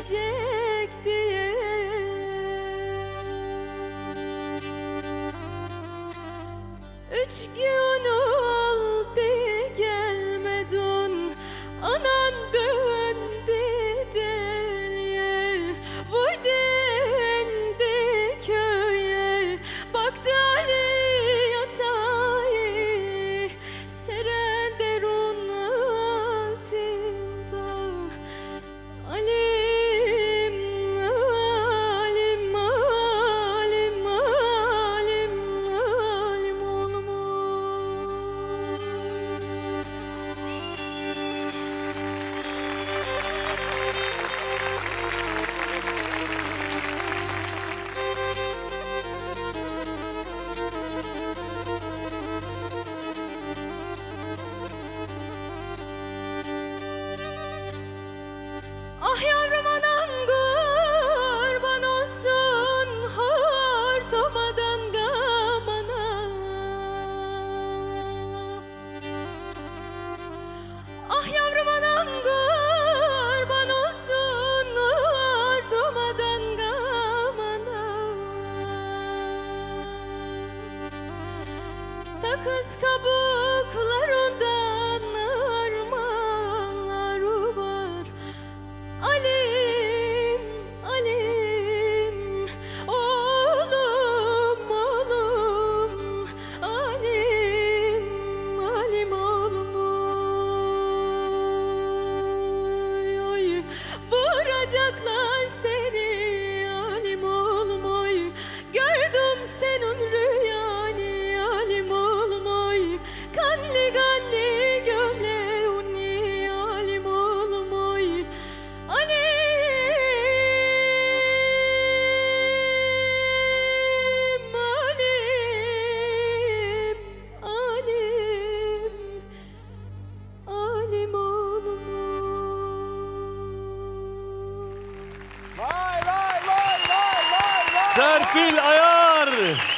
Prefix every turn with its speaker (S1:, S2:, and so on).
S1: Üç gün Sakız kabuklarından armağanlar var. Alim, Alim Oğlum, oğlum. Alim, Alim oğlum Oy, Vuracaklar.
S2: Serpil Ayar.